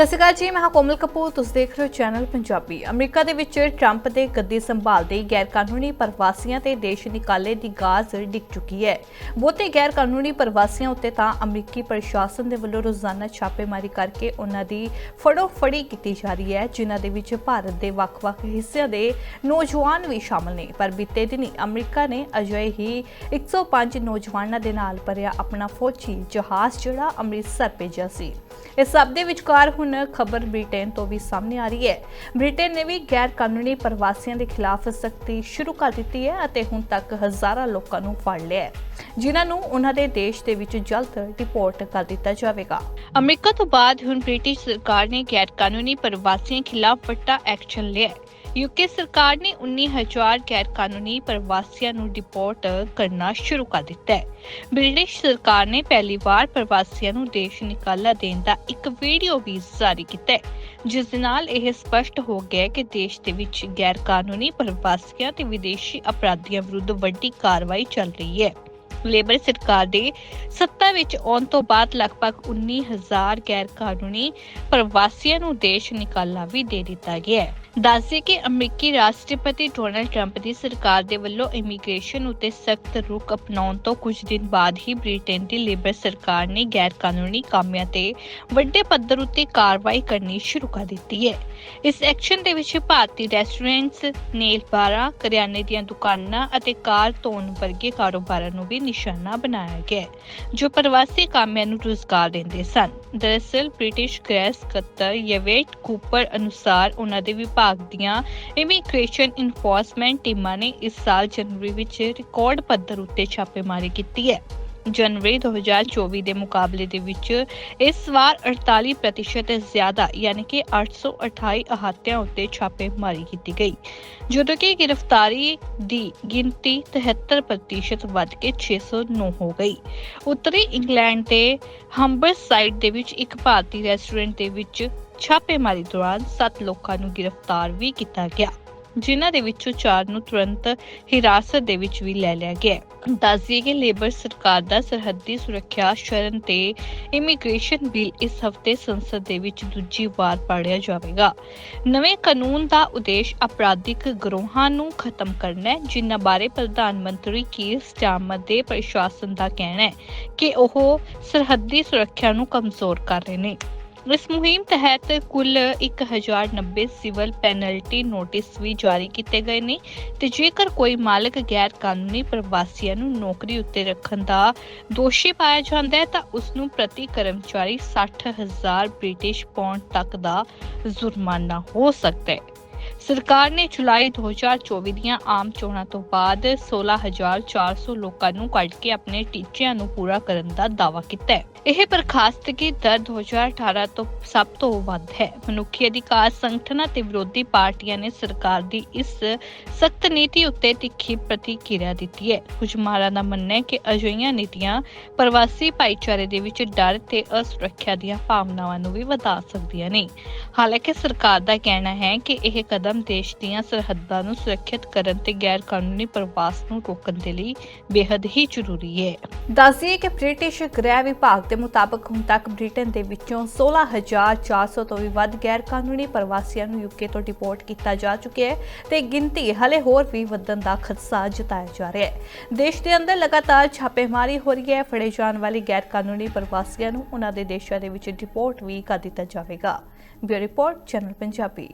ਸਤਿ ਸ਼੍ਰੀ ਅਕਾਲ ਜੀ, ਮੈਂ ਹਾਂ ਕੋਮਲ ਕਪੂਰ, ਤੁਸੀਂ ਦੇਖ ਰਹੇ ਹੋ ਚੈਨਲ ਪੰਜਾਬੀ। ਅਮਰੀਕਾ ਦੇ ਵਿੱਚ ਟਰੰਪ ਦੇ ਗੱਦੀ ਸੰਭਾਲਦੇ ਗੈਰ ਕਾਨੂੰਨੀ ਪ੍ਰਵਾਸੀਆਂ ਤੇ ਦੇਸ਼ ਨਿਕਾਲੇ ਦੀ ਗਾਜ਼ ਡਿੱਗ ਚੁੱਕੀ ਹੈ। ਬਹੁਤੇ ਗੈਰ ਕਾਨੂੰਨੀ ਪ੍ਰਵਾਸੀਆਂ ਉੱਤੇ ਤਾਂ ਅਮਰੀਕੀ ਪ੍ਰਸ਼ਾਸਨ ਦੇ ਵੱਲੋਂ ਰੋਜ਼ਾਨਾ ਛਾਪੇਮਾਰੀ ਕਰਕੇ ਉਹਨਾਂ ਦੀ ਫੜੋ ਫੜੀ ਕੀਤੀ ਜਾ ਰਹੀ ਹੈ, ਜਿਨ੍ਹਾਂ ਦੇ ਵਿੱਚ ਭਾਰਤ ਦੇ ਵੱਖ-ਵੱਖ ਹਿੱਸਿਆਂ ਦੇ ਨੌਜਵਾਨ ਵੀ ਸ਼ਾਮਲ ਨੇ। ਪਰ ਬੀਤੇ ਦਿਨੀ ਅਮਰੀਕਾ ਨੇ ਅਜਿਹੇ ਹੀ 105 ਨੌਜਵਾਨਾਂ ਦੇ ਨਾਲ ਭਰਿਆ ਆਪਣਾ ਫੌਜੀ ਜਹਾਜ਼, ਜਿਹੜਾ ਅੰਮ੍ਰਿਤਸਰ ਭੇਜਿਆ ਸੀ। ਇਸ ਸਭ ਦੇ ਵਿਚਕਾਰ ਹੁਣ ਖਬਰ ਬ੍ਰਿਟੇਨ ਤੋਂ ਵੀ ਸਾਹਮਣੇ ਆ ਰਹੀ ਹੈ। ਬ੍ਰਿਟੇਨ ਨੇ ਵੀ ਗੈਰ ਕਾਨੂੰਨੀ ਪ੍ਰਵਾਸੀਆਂ ਦੇ ਖਿਲਾਫ ਸਖਤੀ ਸ਼ੁਰੂ ਕਰ ਦਿੱਤੀ ਹੈ ਅਤੇ ਹੁਣ ਤੱਕ ਹਜ਼ਾਰਾਂ ਲੋਕਾਂ ਨੂੰ ਫੜ ਲਿਆ ਹੈ। ਜਿਨ੍ਹਾਂ ਨੂੰ ਉਹਨਾਂ ਦੇ ਦੇਸ਼ ਦੇ ਵਿੱਚ ਜਲਦ ਰਿਪੋਰਟ ਕਰ ਦਿੱਤਾ ਜਾਵੇਗਾ। ਅਮਰੀਕਾ ਤੋਂ ਬਾਅਦ ਹੁਣ ਬ੍ਰਿਟਿਸ਼ ਸਰਕਾਰ ਨੇ ਗੈਰ ਕਾਨੂੰਨੀ ਪ੍ਰਵਾਸੀਆਂ ਖਿਲਾਫ ਵੱਡਾ ਐਕਸ਼ਨ ਲਿਆ ਹੈ। ਯੂਕੇ ਸਰਕਾਰ ਨੇ 19000 ਗੈਰ ਕਾਨੂੰਨੀ ਪ੍ਰਵਾਸੀਆਂ ਨੂੰ ਡਿਪੋਰਟ ਕਰਨਾ ਸ਼ੁਰੂ ਕਰ ਦਿੱਤਾ ਹੈ। ਬ੍ਰਿਟਿਸ਼ ਸਰਕਾਰ ਨੇ ਪਹਿਲੀ ਵਾਰ ਪ੍ਰਵਾਸੀਆਂ ਨੂੰ ਦੇਸ਼ ਨਿਕਾਲਾ ਦੇਣ ਦਾ ਇੱਕ ਵੀਡੀਓ ਵੀ ਜਾਰੀ ਕੀਤਾ ਹੈ, ਜਿਸ ਦੇ ਨਾਲ ਇਹ ਸਪਸ਼ਟ ਹੋ ਗਿਆ ਕਿ ਦੇਸ਼ ਦੇ ਵਿੱਚ ਗੈਰ ਕਾਨੂੰਨੀ ਪ੍ਰਵਾਸੀਆਂ ਤੇ ਵਿਦੇਸ਼ੀ ਅਪਰਾਧੀਆਂ ਵਿਰੁੱਧ ਵੱਡੀ ਕਾਰਵਾਈ ਚੱਲ ਰਹੀ ਹੈ। ਲੇਬਰ ਸਰਕਾਰ ਦੇ ਸੱਤਾ ਵਿੱਚ ਆਉਣ ਤੋਂ ਬਾਅਦ ਲਗਭਗ 19000 ਗੈਰ ਕਾਨੂੰਨੀ ਪ੍ਰਵਾਸੀਆਂ ਨੂੰ ਦੇਸ਼ ਨਿਕਾਲਾ ਵੀ ਦੇ ਦਿੱਤਾ ਗਿਆ ਹੈ। ਦੱਸਦੇ ਕਿ ਅਮਰੀਕੀ ਰਾਸ਼ਟਰਪਤੀ ਡੋਨਲਡ ਟਰੰਪ ਦੀ ਸਰਕਾਰ ਦੇ ਵੱਲੋਂ ਇਮੀਗ੍ਰੇਸ਼ਨ ਉਤੇ ਸਖਤ ਰੁਖ ਅਪਣਾਉਣ ਤੋਂ ਕੁਝ ਦਿਨ ਬਾਅਦ ਹੀ ਬ੍ਰਿਟੇਨ ਦੀ ਲੇਬਰ ਸਰਕਾਰ ਨੇ ਗੈਰ ਕਾਨੂੰਨੀ ਕਾਮਿਆਂ ਤੇ ਵੱਡੇ ਪੱਧਰ ਉਤੇ ਕਾਰਵਾਈ ਕਰਨੀ ਸ਼ੁਰੂ ਕਰ ਦਿੱਤੀ ਹੈ। ਇਸ ਐਕਸ਼ਨ ਦੇ ਵਿੱਚ ਭਾਰਤੀ ਰੈਸਟੋਰੈਂਟਸ, ਨੇਲ ਬਾਰਾਂ, ਕਰਿਆਨੇ ਦੀਆਂ ਦੁਕਾਨਾਂ ਅਤੇ ਕਾਰ ਧੋਣ ਵਰਗੇ ਕਾਰੋਬਾਰਾਂ ਨੂੰ ਵੀ ਨਿਸ਼ਾਨਾ ਬਣਾਇਆ ਗਿਆ ਜੋ ਪ੍ਰਵਾਸੀ ਕਾਮਿਆਂ ਨੂੰ ਰੁਜ਼ਗਾਰ ਦਿੰਦੇ ਸਨ। ਦਰਅਸਲ, ਬ੍ਰਿਟਿਸ਼ ਗ੍ਰੈਸ ਸਕੱਤਰ ਯਵੇਟ ਕੂਪਰ ਅਨੁਸਾਰ ਉਹਨਾਂ ਦੇ ਵਿਭਾਗ ਦੀਆਂ ਇਮੀਗ੍ਰੇਸ਼ਨ ਇਨਫੋਰਸਮੈਂਟ ਟੀਮਾਂ ਨੇ ਇਸ ਸਾਲ ਜਨਵਰੀ ਵਿੱਚ ਰਿਕਾਰਡ ਪੱਧਰ ਉੱਤੇ ਛਾਪੇਮਾਰੀ ਕੀਤੀ ਹੈ। ਜਨਵਰੀ 2024 ਦੇ ਮੁਕਾਬਲੇ ਦੇ ਵਿੱਚ ਇਸ ਵਾਰ 48% ਜ਼ਿਆਦਾ ਯਾਨੀ ਕਿ 828 ਅਹਾਤਿਆਂ ਉੱਤੇ ਛਾਪੇਮਾਰੀ ਕੀਤੀ ਗਈ ਜਦੋਂ ਕਿ ਗ੍ਰਿਫਤਾਰੀ ਦੀ ਗਿਣਤੀ 73% ਵੱਧ ਕੇ 609 ਹੋ ਗਈ ਉੱਤਰੀ ਇੰਗਲੈਂਡ ਦੇ ਹੰਬਰਸਾਈਡ ਦੇ ਵਿੱਚ ਇੱਕ ਭਾਰਤੀ ਰੈਸਟੋਰੈਂਟ ਦੇ ਵਿੱਚ ਛਾਪੇਮਾਰੀ ਦੌਰਾਨ 7 ਲੋਕਾਂ ਨੂੰ ਗ੍ਰਿਫਤਾਰ ਵੀ ਕੀਤਾ ਗਿਆ ਜਿਨ੍ਹਾਂ ਦੇ ਵਿੱਚੋਂ 4 ਨੂੰ ਤੁਰੰਤ ਹਿਰਾਸਤ ਦੇ ਵਿੱਚ ਵੀ ਲੈ ਲਿਆ ਗਿਆ ਹੈ। ਕਿ ਲੇਬਰ ਸਰਕਾਰ ਦਾ ਸਰਹੱਦੀ ਸੁਰੱਖਿਆ ਸ਼ਰਨ ਤੇ ਇਮੀਗ੍ਰੇਸ਼ਨ ਬਿੱਲ ਇਸ ਹਫ਼ਤੇ ਸੰਸਦ ਦੇ ਵਿੱਚ ਦੂਜੀ ਵਾਰ ਪੜ੍ਹਿਆ ਜਾਵੇਗਾ ਨਵੇਂ ਕਾਨੂੰਨ ਦਾ ਉਦੇਸ਼ ਅਪਰਾਧਿਕ ਗਰੋਹਾਂ ਨੂੰ ਖਤਮ ਕਰਨਾ ਹੈ, ਜਿਨ੍ਹਾਂ ਬਾਰੇ ਪ੍ਰਧਾਨ ਮੰਤਰੀ ਕੀਰ ਸਟਾਰਮਰ ਦੇ ਪ੍ਰਸ਼ਾਸਨ ਦਾ ਕਹਿਣਾ ਹੈ ਕਿ ਉਹ ਸਰਹੱਦੀ ਸੁਰੱਖਿਆ ਨੂੰ ਕਮਜ਼ੋਰ ਕਰ ਰਹੇ ਨੇ ਇਸ ਮੁਹਿੰਮ ਤਹਿਤ ਕੁੱਲ 1090 ਸਿਵਲ ਪੈਨਲਟੀ ਨੋਟਿਸ ਵੀ ਜਾਰੀ ਕੀਤੇ ਗਏ ਨੇ ਤੇ ਜੇਕਰ ਕੋਈ ਮਾਲਕ ਗੈਰ ਕਾਨੂੰਨੀ ਪ੍ਰਵਾਸੀਆਂ ਨੂੰ ਨੌਕਰੀ ਉੱਤੇ ਰੱਖਣ ਦਾ ਦੋਸ਼ੀ ਪਾਇਆ ਜਾਂਦਾ ਹੈ, ਤਾਂ ਉਸ ਨੂੰ ਪ੍ਰਤੀ ਕਰਮਚਾਰੀ 60000 ਬ੍ਰਿਟਿਸ਼ ਪੌਂਡ ਤੱਕ ਦਾ ਜੁਰਮਾਨਾ ਹੋ ਸਕਦਾ ਹੈ। ਸਰਕਾਰ ਨੇ ਜੁਲਾਈ 2024 ਦੀਆਂ ਆਮ ਚੋਣਾਂ ਤੋਂ ਬਾਅਦ 16400 ਲੋਕਾਂ ਨੂੰ ਕੱਢ ਕੇ ਆਪਣੇ ਟੀਚਿਆਂ ਨੂੰ ਪੂਰਾ ਕਰਨ ਦਾ ਦਾਅਵਾ ਕੀਤਾ ਹੈ। ਇਹ ਬਰਖਾਸਤਗੀ ਦਰ 2018 ਤੋਂ ਸਭ ਤੋਂ ਵੱਧ ਹੈ। ਮਨੁੱਖੀ ਅਧਿਕਾਰ ਸੰਗਠਨਾਂ ਤੇ ਵਿਰੋਧੀ ਪਾਰਟੀਆਂ ਨੇ ਸਰਕਾਰ ਦੀ ਇਸ ਸਖਤ ਨੀਤੀ ਉੱਤੇ ਤਿੱਖੀ ਪ੍ਰਤੀਕਿਰਿਆ ਦਿੱਤੀ ਹੈ। ਕੁਝ ਮਾਹਰਾਂ ਦਾ ਮੰਨਣਾ ਹੈ ਕਿ ਅਜਿਹੀਆਂ ਨੀਤੀਆਂ ਪ੍ਰਵਾਸੀ ਭਾਈਚਾਰੇ ਦੇ ਵਿੱਚ ਡਰ ਤੇ ਅਸੁਰੱਖਿਆ ਦੀਆਂ ਭਾਵਨਾਵਾਂ ਨੂੰ ਵੀ ਵਧਾ ਸਕਦੀਆਂ ਨੇ। ਹਾਲਾਂਕਿ ਸਰਕਾਰ ਦਾ ਕਹਿਣਾ ਹੈ ਕਿ ਇਹ ਕਦਮ ਦੇਸ਼ ਦੀਆਂ ਸਰਹੱਦਾਂ ਨੂੰ ਸੁਰੱਖਿਅਤ ਕਰਨ ਤੇ ਗੈਰ ਕਾਨੂੰਨੀ ਪ੍ਰਵਾਸ ਨੂੰ ਰੋਕਣ ਦੇ ਲਈ ਬੇहद ਹੀ ਜ਼ਰੂਰੀ ਹੈ। ਦੱਸਦੀਏ ਕਿ ਬ੍ਰਿਟਿਸ਼ ਗ੍ਰਹਿ ਵਿਭਾਗ ਦੇ ਮੁਤਾਬਕ ਹੁਣ ਤੱਕ ਬ੍ਰਿਟੇਨ ਦੇ ਵਿੱਚੋਂ 16400 ਤੋਂ ਵੀ ਵੱਧ ਗੈਰ ਕਾਨੂੰਨੀ ਪ੍ਰਵਾਸੀਆਂ ਨੂੰ ਯੂਕੇ ਤੋਂ ਡਿਪੋਰਟ ਕੀਤਾ ਜਾ ਚੁੱਕਿਆ ਹੈ ਤੇ ਗਿਣਤੀ ਹਲੇ ਹੋਰ ਵੀ ਵਧਣ ਦਾ ਖਦਸ਼ਾ ਜਤਾਇਆ ਜਾ ਰਿਹਾ ਹੈ। ਦੇਸ਼ ਦੇ ਅੰਦਰ ਲਗਾਤਾਰ ਛਾਪੇਮਾਰੀ ਹੋ ਰਹੀ ਹੈ। ਫੜੇ ਜਾਣ ਵਾਲੇ ਗੈਰ ਕਾਨੂੰਨੀ ਪ੍ਰਵਾਸੀਆਂ ਨੂੰ ਉਹਨਾਂ ਦੇ ਦੇਸ਼ਾਂ ਦੇ ਵਿੱਚ ਡਿਪੋਰਟ ਵੀ ਕਰ ਦਿੱਤਾ ਜਾਵੇਗਾ। Bureau report, channel Punjabi.